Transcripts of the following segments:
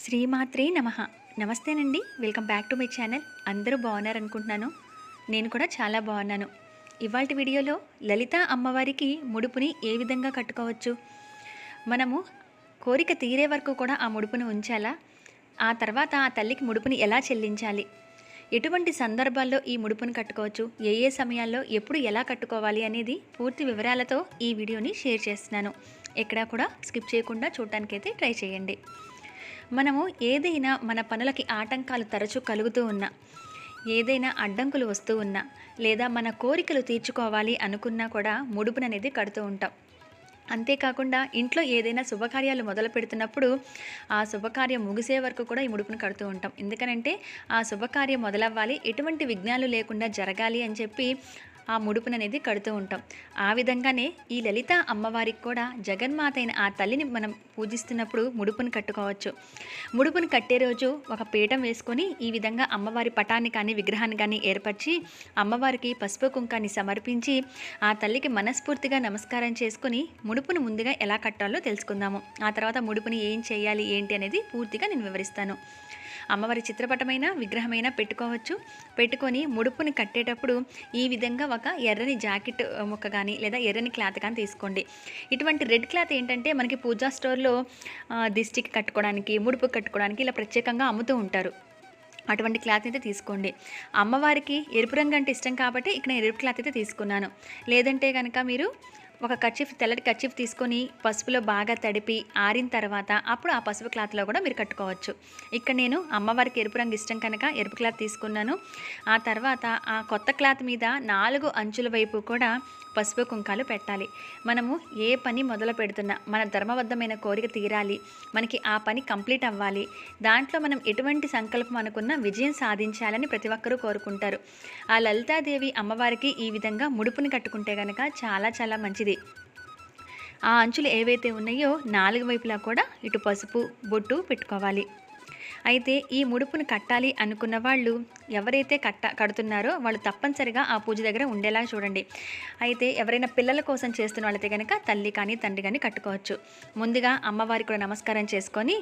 శ్రీమాత్రే నమ. నమస్తేనండి. Welcome back to my channel. అందరూ బాగున్నారనుకుంటున్నాను. నేను కూడా చాలా బాగున్నాను. ఇవాళ వీడియోలో లలిత అమ్మవారికి ముడుపుని ఏ విధంగా కట్టుకోవచ్చు? మనము కోరిక తీరే వరకు కూడా ఆ ముడుపుని ఉంచాలా? ఆ తర్వాత ఆ తల్లికి ముడుపుని ఎలా చెల్లించాలి? ఎటువంటి సందర్భాల్లో ఈ ముడుపుని కట్టుకోవచ్చు? ఏ ఏ సమయాల్లో ఎప్పుడు ఎలా కట్టుకోవాలి అనేది పూర్తి వివరాలతో ఈ వీడియోని షేర్ చేస్తున్నాను. ఎక్కడా కూడా స్కిప్ చేయకుండా చూడటానికైతే ట్రై చేయండి. మనము ఏదైనా మన పనులకి ఆటంకాలు తరచూ కలుగుతూ ఉన్నా ఏదైనా అడ్డంకులు వస్తూ ఉన్నా లేదా మన కోరికలు తీర్చుకోవాలి అనుకున్నా కూడా ముడుపుననేది కడుతూ ఉంటాం. అంతేకాకుండా ఇంట్లో ఏదైనా శుభకార్యాలు మొదలు పెడుతున్నప్పుడు ఆ శుభకార్యం ముగిసే వరకు కూడా ఈ ముడుపును కడుతూ ఉంటాం. ఎందుకనంటే ఆ శుభకార్యం మొదలవ్వాలి ఎటువంటి విఘ్నాలు లేకుండా జరగాలి అని చెప్పి ఆ ముడుపుననేది కడుతూ ఉంటాం. ఆ విధంగానే ఈ లలిత అమ్మవారికి కూడా జగన్మాత అయిన ఆ తల్లిని మనం పూజిస్తున్నప్పుడు ముడుపును కట్టుకోవచ్చు. ముడుపును కట్టే రోజు ఒక పీఠం వేసుకొని ఈ విధంగా అమ్మవారి పటాన్ని కానీ విగ్రహాన్ని కానీ ఏర్పరిచి అమ్మవారికి పసుపు కుంకాన్ని సమర్పించి ఆ తల్లికి మనస్ఫూర్తిగా నమస్కారం చేసుకుని ముడుపును ముందుగా ఎలా కట్టాలో తెలుసుకుందాము. ఆ తర్వాత ముడుపుని ఏం చేయాలి ఏంటి అనేది పూర్తిగా నేను వివరిస్తాను. అమ్మవారి చిత్రపటమైన విగ్రహమైనా పెట్టుకోవచ్చు. పెట్టుకొని ముడుపుని కట్టేటప్పుడు ఈ విధంగా ఒక ఎర్రని జాకెట్ ముక్క కానీ లేదా ఎర్రని క్లాత్ కానీ తీసుకోండి. ఇటువంటి రెడ్ క్లాత్ ఏంటంటే మనకి పూజా స్టోర్లో దిష్టికి కట్టుకోవడానికి ముడుపు కట్టుకోవడానికి ఇలా ప్రత్యేకంగా అమ్ముతూ ఉంటారు. అటువంటి క్లాత్ అయితే తీసుకోండి. అమ్మవారికి ఎరుపు రంగు అంటే ఇష్టం కాబట్టి ఇక్కడ నేను ఎరుపు క్లాత్ అయితే తీసుకున్నాను. లేదంటే కనుక మీరు ఒక కచ్చిఫ్ తెల్లటి కచ్చిఫ్ తీసుకొని పసుపులో బాగా తడిపి ఆరిన తర్వాత అప్పుడు ఆ పసుపు క్లాత్లో కూడా మీరు కట్టుకోవచ్చు. ఇక్కడ నేను అమ్మవారికి ఎరుపు రంగు ఇష్టం కనుక ఎరుపు క్లాత్ తీసుకున్నాను. ఆ తర్వాత ఆ కొత్త క్లాత్ మీద నాలుగు అంచుల వైపు కూడా పసుపు కుంకాలు పెట్టాలి. మనము ఏ పని మొదలు పెడుతున్నా మన ధర్మబద్ధమైన కోరిక తీరాలి మనకి ఆ పని కంప్లీట్ అవ్వాలి. దాంట్లో మనం ఎటువంటి సంకల్పం అనుకున్నా విజయం సాధించాలని ప్రతి ఒక్కరూ కోరుకుంటారు. ఆ లలితాదేవి అమ్మవారికి ఈ విధంగా ముడుపుని కట్టుకుంటే కనుక చాలా చాలా మంచిది. ఆ అంచులు ఏవైతే ఉన్నాయో నాలుగు వైపులా కూడా ఇటు పసుపు బొట్టు పెట్టుకోవాలి. అయితే ఈ ముడుపును కట్టాలి అనుకున్న వాళ్ళు ఎవరైతే కట్ట కడుతున్నారో వాళ్ళు తప్పనిసరిగా ఆ పూజ దగ్గర ఉండేలా చూడండి. అయితే ఎవరైనా పిల్లల కోసం చేస్తున్న వాళ్ళైతే కనుక తల్లి కానీ తండ్రి కానీ కట్టుకోవచ్చు. ముందుగా అమ్మవారి కూడా నమస్కారం చేసుకొని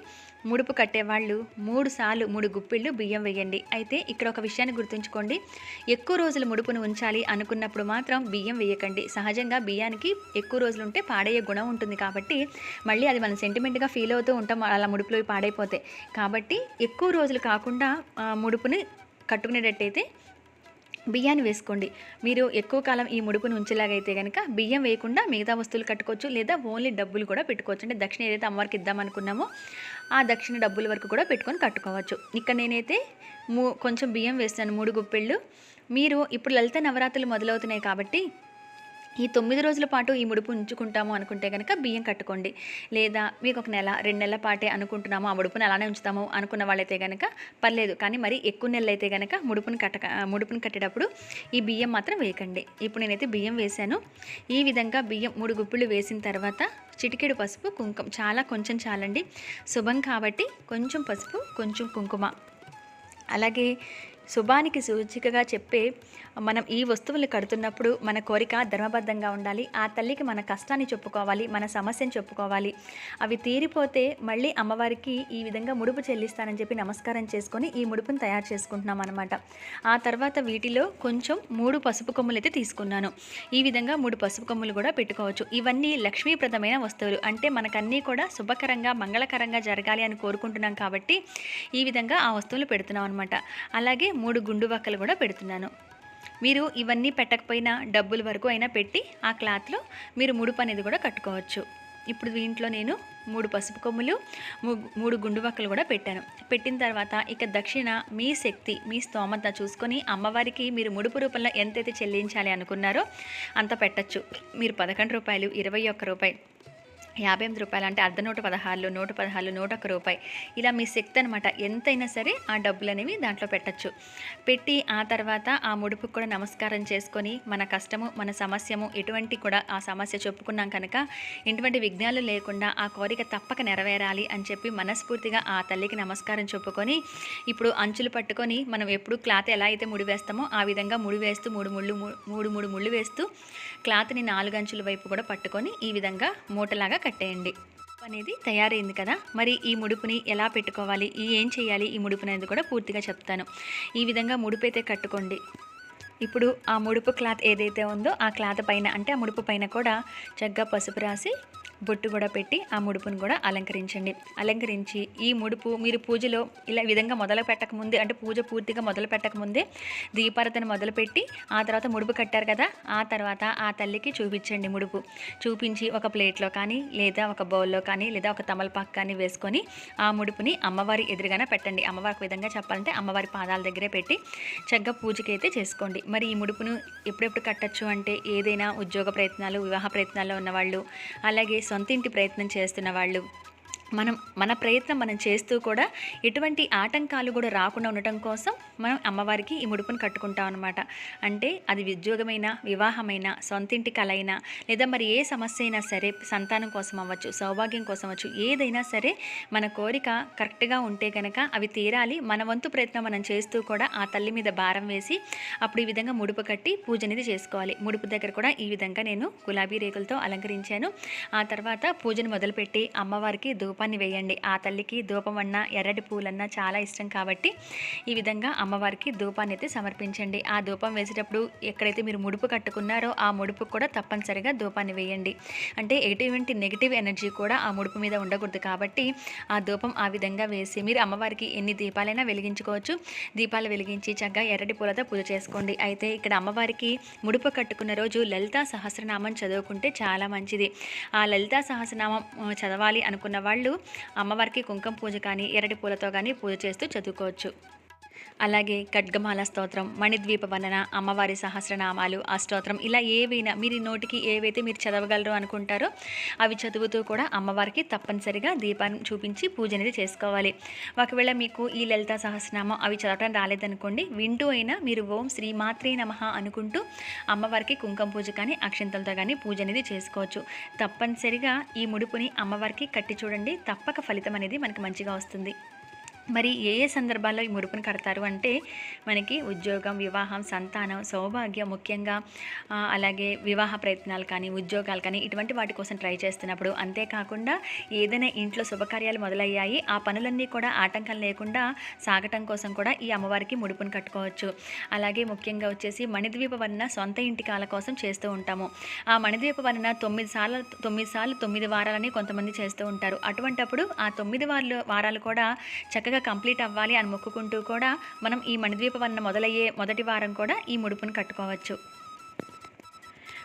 ముడుపు కట్టేవాళ్ళు మూడు సార్లు మూడు గుప్పిళ్ళు బియ్యం వేయండి. అయితే ఇక్కడ ఒక విషయాన్ని గుర్తుంచుకోండి. ఎక్కువ రోజులు ముడుపును ఉంచాలి అనుకున్నప్పుడు మాత్రం బియ్యం వేయకండి. సహజంగా బియ్యానికి ఎక్కువ రోజులు ఉంటే పాడయ్యే గుణం ఉంటుంది కాబట్టి మళ్ళీ అది మనం సెంటిమెంట్గా ఫీల్ అవుతూ ఉంటాం. అలా ముడుపులో పాడైపోతే. కాబట్టి ఎక్కువ రోజులు కాకుండా ముడుపుని కట్టుకునేటట్టయితే బియ్యాన్ని వేసుకోండి. మీరు ఎక్కువ కాలం ఈ ముడుపును ఉంచేలాగైతే కనుక బియ్యం వేయకుండా మిగతా వస్తువులు కట్టుకోవచ్చు లేదా ఓన్లీ డబ్బులు కూడా పెట్టుకోవచ్చు. అంటే దక్షిణ ఏదైతే అమ్మవారికి ఇద్దామనుకున్నామో ఆ దక్షిణ డబ్బుల వరకు కూడా పెట్టుకొని కట్టుకోవచ్చు. ఇక్కడ నేనైతే మూ కొంచెం బియ్యం వేస్తాను మూడు గుప్పెళ్ళు. మీరు ఇప్పుడు లలిత నవరాత్రులు మొదలవుతున్నాయి కాబట్టి ఈ తొమ్మిది రోజుల పాటు ఈ ముడుపు ఉంచుకుంటాము అనుకుంటే కనుక బియ్యం కట్టుకోండి. లేదా మీకు ఒక నెల రెండు నెలల పాటే అనుకుంటున్నాము ఆ ముడుపుని అలానే ఉంచుతాము అనుకున్న వాళ్ళైతే కనుక పర్లేదు. కానీ మరి ఎక్కువ నెలలు అయితే కనుక ముడుపుని కట్టక ముడుపుని కట్టేటప్పుడు ఈ బియ్యం మాత్రం వేయకండి. ఇప్పుడు నేనైతే బియ్యం వేశాను. ఈ విధంగా బియ్యం మూడు గుప్పిళ్ళు వేసిన తర్వాత చిటికెడు పసుపు కుంకుమ చాలా కొంచెం చాలండి. శుభం కాబట్టి కొంచెం పసుపు కొంచెం కుంకుమ. అలాగే శుభానికి సూచికగా చెప్పే మనం ఈ వస్తువులు కడుతున్నప్పుడు మన కోరిక ధర్మబద్ధంగా ఉండాలి. ఆ తల్లికి మన కష్టాన్ని చెప్పుకోవాలి మన సమస్యను చెప్పుకోవాలి. అవి తీరిపోతే మళ్ళీ అమ్మవారికి ఈ విధంగా ముడుపు చెల్లిస్తానని చెప్పి నమస్కారం చేసుకొని ఈ ముడుపును తయారు చేసుకుంటున్నాం అనమాట ఆ తర్వాత వీటిలో కొంచెం మూడు పసుపు కొమ్ములు అయితే తీసుకున్నాను. ఈ విధంగా మూడు పసుపు కొమ్ములు కూడా పెట్టుకోవచ్చు. ఇవన్నీ లక్ష్మీప్రదమైన వస్తువులు. అంటే మనకన్నీ కూడా శుభకరంగా మంగళకరంగా జరగాలి అని కోరుకుంటున్నాం కాబట్టి ఈ విధంగా ఆ వస్తువులు పెడుతున్నాం అనమాట అలాగే మూడు గుండు వక్కలు కూడా పెడుతున్నాను. మీరు ఇవన్నీ పెట్టకపోయినా డబ్బుల వరకు అయినా పెట్టి ఆ క్లాత్లో మీరు ముడుపు అనేది కూడా కట్టుకోవచ్చు. ఇప్పుడు దీంట్లో నేను మూడు పసుపు కొమ్ములు మూడు గుండు వక్కలు కూడా పెట్టాను. పెట్టిన తర్వాత ఇక దక్షిణ మీ శక్తి మీ స్తోమత చూసుకొని అమ్మవారికి మీరు ముడుపు రూపంలో ఎంతైతే చెల్లించాలి అనుకున్నారో అంత పెట్టచ్చు. మీరు పదకొండు రూపాయలు ఇరవై ఒక్క రూపాయలు యాభై ఎనిమిది రూపాయలు అంటే అర్ధ నూట పదహారులు నూట పదహారులు నూట ఒక్క రూపాయి. ఇలా మీ శక్తి అనమాట ఎంతైనా సరే ఆ డబ్బులు అనేవి దాంట్లో పెట్టచ్చు. పెట్టి ఆ తర్వాత ఆ ముడుపుకు కూడా నమస్కారం చేసుకొని మన కష్టము మన సమస్యము ఎటువంటి కూడా ఆ సమస్య చెప్పుకున్నాం కనుక ఎటువంటి విఘ్నాలు లేకుండా ఆ కోరిక తప్పక నెరవేరాలి అని చెప్పి మనస్ఫూర్తిగా ఆ తల్లికి నమస్కారం చెప్పుకొని ఇప్పుడు అంచులు పట్టుకొని మనం ఎప్పుడు క్లాత్ ఎలా అయితే ముడి వేస్తామో ఆ విధంగా ముడి వేస్తూ మూడు ముళ్ళు మూడు మూడు ముళ్ళు వేస్తూ క్లాత్ని నాలుగు అంచుల వైపు కూడా పట్టుకొని ఈ విధంగా మూటలాగా కట్టేయండి. అనేది తయారైంది కదా. మరి ఈ ముడుపుని ఎలా పెట్టుకోవాలి? ఈ ఏం చేయాలి? ఈ ముడుపు అనేది కూడా పూర్తిగా చెప్తాను. ఈ విధంగా ముడుపు అయితే కట్టుకోండి. ఇప్పుడు ఆ ముడుపు క్లాత్ ఏదైతే ఉందో ఆ క్లాత్ పైన అంటే ఆ ముడుపు పైన కూడా చక్కగా పసుపు రాసి బొట్టు కూడా పెట్టి ఆ ముడుపును కూడా అలంకరించండి. అలంకరించి ఈ ముడుపు మీరు పూజలో ఇలా విధంగా మొదలు పెట్టక ముందే అంటే పూజ పూర్తిగా మొదలు పెట్టక ముందే దీపారతను మొదలుపెట్టి ఆ తర్వాత ముడుపు కట్టారు కదా ఆ తర్వాత ఆ తల్లికి చూపించండి ముడుపు. చూపించి ఒక ప్లేట్లో కానీ లేదా ఒక బౌల్లో కానీ లేదా ఒక తమలపాకు కానీ వేసుకొని ఆ ముడుపుని అమ్మవారి ఎదురుగానే పెట్టండి. అమ్మవారికి విధంగా చెప్పాలంటే అమ్మవారి పాదాల దగ్గరే పెట్టి చక్కగా పూజకి అయితే చేసుకోండి. మరి ఈ ముడుపును ఎప్పుడెప్పుడు కట్టచ్చు అంటే ఏదైనా ఉద్యోగ ప్రయత్నాలు వివాహ ప్రయత్నాల్లో ఉన్నవాళ్ళు అలాగే సొంత ఇంటి ప్రయత్నం చేస్తున్న వాళ్ళు. మనం మన ప్రయత్నం మనం చేస్తూ కూడా ఎటువంటి ఆటంకాలు కూడా రాకుండా ఉండటం కోసం మనం అమ్మవారికి ఈ ముడుపును కట్టుకుంటాం అనమాట అంటే అది ఉద్యోగమైన వివాహమైన సొంతింటి కలైనా లేదా మరి ఏ సమస్య అయినా సరే సంతానం కోసం అవ్వచ్చు సౌభాగ్యం కోసం అవ్వచ్చు ఏదైనా సరే మన కోరిక కరెక్ట్గా ఉంటే కనుక అవి తీరాలి. మన వంతు ప్రయత్నం మనం చేస్తూ కూడా ఆ తల్లి మీద భారం వేసి అప్పుడు ఈ విధంగా ముడుపు కట్టి పూజ అనేది చేసుకోవాలి. ముడుపు దగ్గర కూడా ఈ విధంగా నేను గులాబీ రేకులతో అలంకరించాను. ఆ తర్వాత పూజను మొదలుపెట్టి అమ్మవారికి ధూపాన్ని వేయండి. ఆ తల్లికి ధూపం అన్నా ఎర్రటి పూలన్నా చాలా ఇష్టం కాబట్టి ఈ విధంగా అమ్మవారికి ధూపాన్ని అయితే సమర్పించండి. ఆ ధూపం వేసేటప్పుడు ఎక్కడైతే మీరు ముడుపు కట్టుకున్నారో ఆ ముడుపు కూడా తప్పనిసరిగా ధూపాన్ని వేయండి. అంటే ఎటువంటి నెగిటివ్ ఎనర్జీ కూడా ఆ ముడుపు మీద ఉండకూడదు కాబట్టి ఆ ధూపం ఆ విధంగా వేసి మీరు అమ్మవారికి ఎన్ని దీపాలైనా వెలిగించుకోవచ్చు. దీపాలు వెలిగించి చక్కగా ఎర్రటి పూలతో పూజ చేసుకోండి. అయితే ఇక్కడ అమ్మవారికి ముడుపు కట్టుకున్న రోజు లలితా సహస్రనామం చదువుకుంటే చాలా మంచిది. ఆ లలితా సహస్రనామం చదవాలి అనుకున్న వాళ్ళు అమ్మవారికి కుంకుమ పూజ కానీ ఎర్రటి పూలతో కానీ పూజ చేస్తూ చదువుకోవచ్చు. అలాగే ఖడ్గమాల స్తోత్రం మణిద్వీప వర్ణన అమ్మవారి సహస్రనామాలు ఆ స్తోత్రం ఇలా ఏవైనా మీరు నోటికి ఏవైతే మీరు చదవగలరు అనుకుంటారో అవి చదువుతూ కూడా అమ్మవారికి తప్పనిసరిగా దీపాన్ని చూపించి పూజ అనేది చేసుకోవాలి. ఒకవేళ మీకు ఈ లలిత సహస్రనామం అవి చదవటం రాలేదనుకోండి వింటూ అయినా మీరు ఓం శ్రీ మాత్రే నమః అనుకుంటూ అమ్మవారికి కుంకుమ పూజ కానీ అక్షంతలతో కానీ పూజ అనేది చేసుకోవచ్చు. తప్పనిసరిగా ఈ ముడుపుని అమ్మవారికి కట్టి చూడండి. తప్పక ఫలితం అనేది మనకి మంచిగా వస్తుంది. మరి ఏ ఏ సందర్భాల్లో ఈ ముడుపును కడతారు అంటే మనకి ఉద్యోగం వివాహం సంతానం సౌభాగ్యం ముఖ్యంగా అలాగే వివాహ ప్రయత్నాలు కానీ ఉద్యోగాలు కానీ ఇటువంటి వాటి కోసం ట్రై చేస్తున్నప్పుడు అంతేకాకుండా ఏదైనా ఇంట్లో శుభకార్యాలు మొదలయ్యాయి ఆ పనులన్నీ కూడా ఆటంకం లేకుండా సాగటం కోసం కూడా ఈ అమ్మవారికి ముడుపును కట్టుకోవచ్చు. అలాగే ముఖ్యంగా వచ్చేసి మణిద్వీప వర్ణ సొంత ఇంటి కాల కోసం చేస్తూ ఉంటాము. ఆ మణిద్వీప వర్ణ తొమ్మిది సార్లు తొమ్మిది సార్లు తొమ్మిది వారాలని కొంతమంది చేస్తూ ఉంటారు. అటువంటప్పుడు ఆ తొమ్మిది వారాలు వారాలు కూడా చక్కగా కంప్లీట్ అవ్వాలి అని మొక్కుకుంటూ కూడా మనం ఈ మణిద్వీప వర్ణ మొదలయ్యే మొదటి వారం కూడా ఈ ముడుపును కట్టుకోవచ్చు.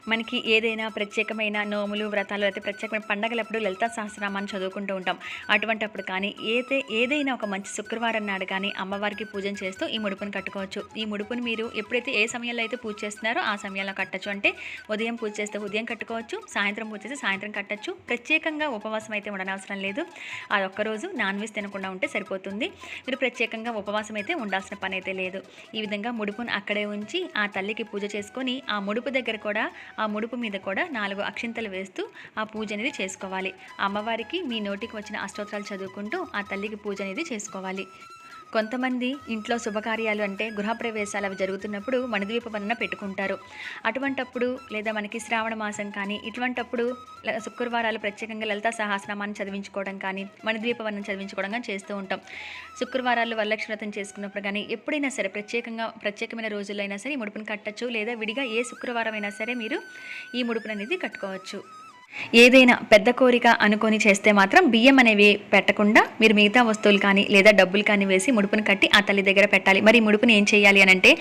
మనకి ఏదైనా ప్రత్యేకమైన నోములు వ్రతాలు అయితే ప్రత్యేకమైన పండగలప్పుడు లలిత సహస్రనామాన్ని చదువుకుంటూ ఉంటాం. అటువంటప్పుడు కానీ ఏదే ఏదైనా ఒక మంచి శుక్రవారం నాడు కానీ అమ్మవారికి పూజ చేస్తూ ఈ ముడుపుని కట్టుకోవచ్చు. ఈ ముడుపుని మీరు ఎప్పుడైతే ఏ సమయంలో అయితే పూజ చేస్తున్నారో ఆ సమయంలో కట్టచ్చు. అంటే ఉదయం పూజ చేస్తే ఉదయం కట్టుకోవచ్చు సాయంత్రం పూజ చేస్తే సాయంత్రం కట్టచ్చు. ప్రత్యేకంగా ఉపవాసం అయితే ఉండనవసరం లేదు. అది ఒక్కరోజు నాన్ వెజ్ తినకుండా ఉంటే సరిపోతుంది. మీరు ప్రత్యేకంగా ఉపవాసం అయితే ఉండాల్సిన పని అయితే లేదు. ఈ విధంగా ముడుపును అక్కడే ఉంచి ఆ తల్లికి పూజ చేసుకొని ఆ ముడుపు దగ్గర కూడా ఆ ముడుపు మీద కూడా నాలుగు అక్షింతలు వేస్తూ ఆ పూజ అనేది చేసుకోవాలి. అమ్మవారికి మీ నోటికి వచ్చిన అష్టోత్తరాలు చదువుకుంటూ ఆ తల్లికి పూజ అనేది చేసుకోవాలి. కొంతమంది ఇంట్లో శుభకార్యాలు అంటే గృహప్రవేశాలు అవి జరుగుతున్నప్పుడు మణిద్వీప వలన పెట్టుకుంటారు. అటువంటప్పుడు లేదా మనకి శ్రావణ మాసం కానీ ఇటువంటప్పుడు శుక్రవారాలు ప్రత్యేకంగా లలిత సహస్రనామాన్ని చదివించుకోవడం కానీ మణిద్వీప వర్ణన చదివించుకోవడం కానీ చేస్తూ ఉంటాం. శుక్రవారాలు వరలక్ష్మి వ్రతం చేసుకున్నప్పుడు కానీ ఎప్పుడైనా సరే ప్రత్యేకంగా ప్రత్యేకమైన రోజుల్లో అయినా సరే ఈ ముడుపును కట్టచ్చు. లేదా విడిగా ఏ శుక్రవారం అయినా సరే మీరు ఈ ముడుపును అనేది కట్టుకోవచ్చు. ఏదైనా పెద్ద కోరిక అనుకొని చేస్తే మాత్రం బియ్యం అనేవి పెట్టకుండా మీరు మిగతా వస్తువులు కానీ లేదా డబ్బులు కానీ వేసి ముడుపును కట్టి ఆ తల్లి దగ్గర పెట్టాలి. మరి ముడుపుని ఏం చేయాలి అని అంటే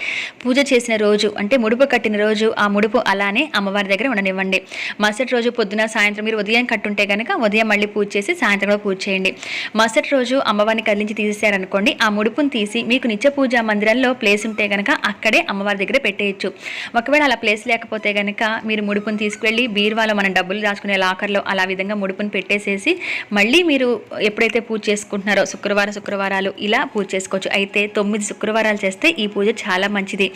పూజ చేసిన రోజు అంటే ముడుపు కట్టిన రోజు ఆ ముడుపు అలానే అమ్మవారి దగ్గర ఉండనివ్వండి. మరుసటి రోజు పొద్దున సాయంత్రం మీరు ఉదయం కట్టుంటే కనుక ఉదయం మళ్ళీ పూజ చేసి సాయంత్రం పూజ చేయండి. మరుసటి రోజు అమ్మవారిని కదిలించి తీసేశారనుకోండి. ఆ ముడుపును తీసి మీకు నిత్య పూజ మందిరంలో ప్లేస్ ఉంటే కనుక అక్కడే అమ్మవారి దగ్గర పెట్టేయచ్చు. ఒకవేళ అలా ప్లేస్ లేకపోతే కనుక మీరు ముడుపును తీసుకువెళ్ళి బీరువాలో మనం డబ్బులు దాచుకునే లాకర్లో అలా విధంగా ముడుపును పెట్టేసేసి మళ్ళీ మీరు ఎప్పుడైతే పూజ చేసుకుంటున్నారో శుక్రవారం శుక్రవారాలు ఇలా పూజ చేసుకోవచ్చు. అయితే తొమ్మిది శుక్రవారాలు చేస్తే ఈ పూజ చాలా మంచిది.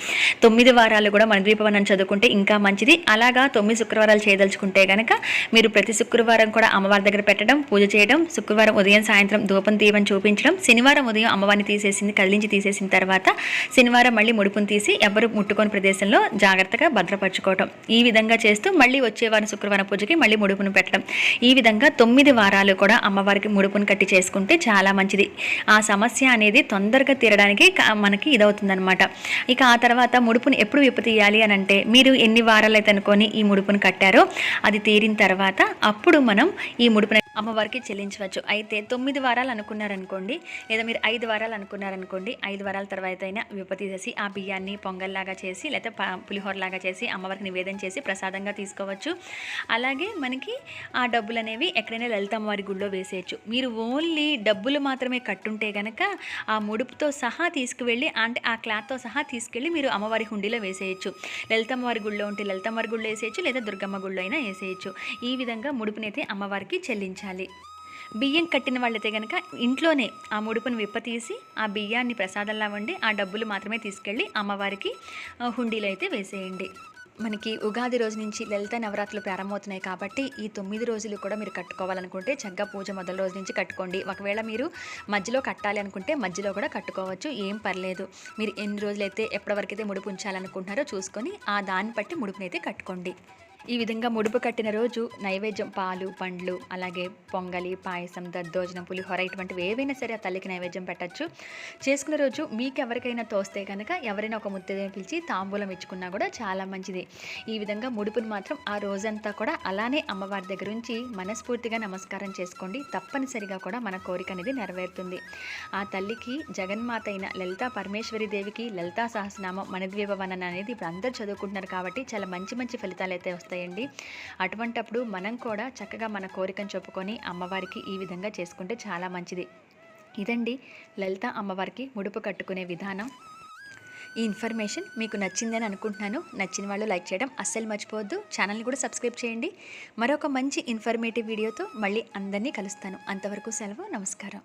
తొమ్మిది వారాలు కూడా మన ద్వీపవనం చదువుకుంటే ఇంకా మంచిది. అలాగా తొమ్మిది శుక్రవారాలు చేయదలుచుకుంటే కనుక మీరు ప్రతి శుక్రవారం కూడా అమ్మవారి దగ్గర పెట్టడం పూజ చేయడం శుక్రవారం ఉదయం సాయంత్రం ధూపం తీయమని చూపించడం శనివారం ఉదయం అమ్మవారిని తీసేసింది కదిలించి తీసేసిన తర్వాత శనివారం మళ్ళీ ముడుపును తీసి ఎవరు ముట్టుకొని ప్రదేశంలో జాగ్రత్తగా భద్రపరచుకోవటం. ఈ విధంగా చేస్తూ మళ్ళీ వచ్చే వారం శుక్రవారం పూజకి మళ్ళీ మళ్ళీ ముడుపును పెట్టడం. ఈ విధంగా తొమ్మిది వారాలు కూడా అమ్మవారికి ముడుపును కట్టి చేసుకుంటే చాలా మంచిది. ఆ సమస్య అనేది తొందరగా తీరడానికి మనకి ఇదవుతుందనమాట ఇక ఆ తర్వాత ముడుపును ఎప్పుడు విప్పు తీయాలి అని అంటే మీరు ఎన్ని వారాలు అయితే అనుకొని ఈ ముడుపును కట్టారో అది తీరిన తర్వాత అప్పుడు మనం ఈ ముడుపును అమ్మవారికి చెల్లించవచ్చు. అయితే తొమ్మిది వారాలు అనుకున్నారనుకోండి లేదా మీరు ఐదు వారాలు అనుకున్నారనుకోండి ఐదు వారాల తర్వాత అయినా విపతి చేసి ఆ బియ్యాన్ని పొంగల్లాగా చేసి లేదా పులిహోరలాగా చేసి అమ్మవారికి నివేదన చేసి ప్రసాదంగా తీసుకోవచ్చు. అలాగే మనకి ఆ డబ్బులు అనేవి ఎక్కడైనా లలితమ్మవారి గుళ్ళో వేసేయచ్చు. మీరు ఓన్లీ డబ్బులు మాత్రమే కట్టుంటే కనుక ఆ ముడుపుతో సహా తీసుకువెళ్ళి అంటే ఆ క్లాత్తో సహా తీసుకెళ్ళి మీరు అమ్మవారి హుండీలో వేసేయచ్చు. లలితమ్మవారి గుళ్ళో ఉంటే లలితమ్మవారి గుళ్ళో వేసేయచ్చు లేదా దుర్గమ్మ గుళ్ళో అయినా వేసేయచ్చు. ఈ విధంగా ముడుపునైతే అమ్మవారికి చెల్లించాలి బియ్యం కట్టిన వాళ్ళైతే కనుక ఇంట్లోనే ఆ ముడుపును విప్పతీసి ఆ బియ్యాన్ని ప్రసాదంలా వండి ఆ డబ్బులు మాత్రమే తీసుకెళ్ళి అమ్మవారికి హుండీలు హుండీలో అయితే వేసేయండి. మనకి ఉగాది రోజు నుంచి లలిత నవరాత్రులు ప్రారంభమవుతున్నాయి కాబట్టి ఈ తొమ్మిది రోజులు కూడా మీరు కట్టుకోవాలనుకుంటే చక్కగా పూజ మొదటి రోజు నుంచి కట్టుకోండి. ఒకవేళ మీరు మధ్యలో కట్టాలి అనుకుంటే మధ్యలో కూడా కట్టుకోవచ్చు. ఏం పర్లేదు. మీరు ఎన్ని రోజులైతే ఎప్పటివరకైతే ముడుపు ఉంచాలనుకుంటున్నారో చూసుకొని ఆ దాన్ని బట్టి ముడుపునైతే కట్టుకోండి. ఈ విధంగా ముడుపు కట్టిన రోజు నైవేద్యం పాలు పండ్లు అలాగే పొంగలి పాయసం దద్దోజనం పులిహోర ఇటువంటివి ఏవైనా సరే ఆ తల్లికి నైవేద్యం పెట్టచ్చు. చేసుకున్న రోజు మీకు ఎవరికైనా తోస్తే కనుక ఎవరైనా ఒక ముత్తైదుని పిలిచి తాంబూలం ఇచ్చుకున్నా కూడా చాలా మంచిది. ఈ విధంగా ముడుపుని మాత్రం ఆ రోజంతా కూడా అలానే అమ్మవారి దగ్గర నుంచి మనస్ఫూర్తిగా నమస్కారం చేసుకోండి. తప్పనిసరిగా కూడా మన కోరిక అనేది నెరవేరుతుంది. ఆ తల్లికి జగన్మాత అయిన లలితా పరమేశ్వరి దేవికి లలితా సహస్రనామం మనద్వీప వనన అనేది ఇప్పుడు అందరూ చదువుకుంటున్నారు కాబట్టి చాలా మంచి మంచి ఫలితాలు అయితే వస్తాయి. వస్తాయండి అటువంటప్పుడు మనం కూడా చక్కగా మన కోరికను చెప్పుకొని అమ్మవారికి ఈ విధంగా చేసుకుంటే చాలా మంచిది. ఇదండి లలిత అమ్మవారికి ముడుపు కట్టుకునే విధానం. ఈ ఇన్ఫర్మేషన్ మీకు నచ్చిందని అనుకుంటున్నాను. నచ్చిన వాళ్ళు లైక్ చేయడం అస్సలు మర్చిపోవద్దు. ఛానల్ని కూడా సబ్స్క్రైబ్ చేయండి. మరొక మంచి ఇన్ఫర్మేటివ్ వీడియోతో మళ్ళీ అందరినీ కలుస్తాను. అంతవరకు సెలవు నమస్కారం.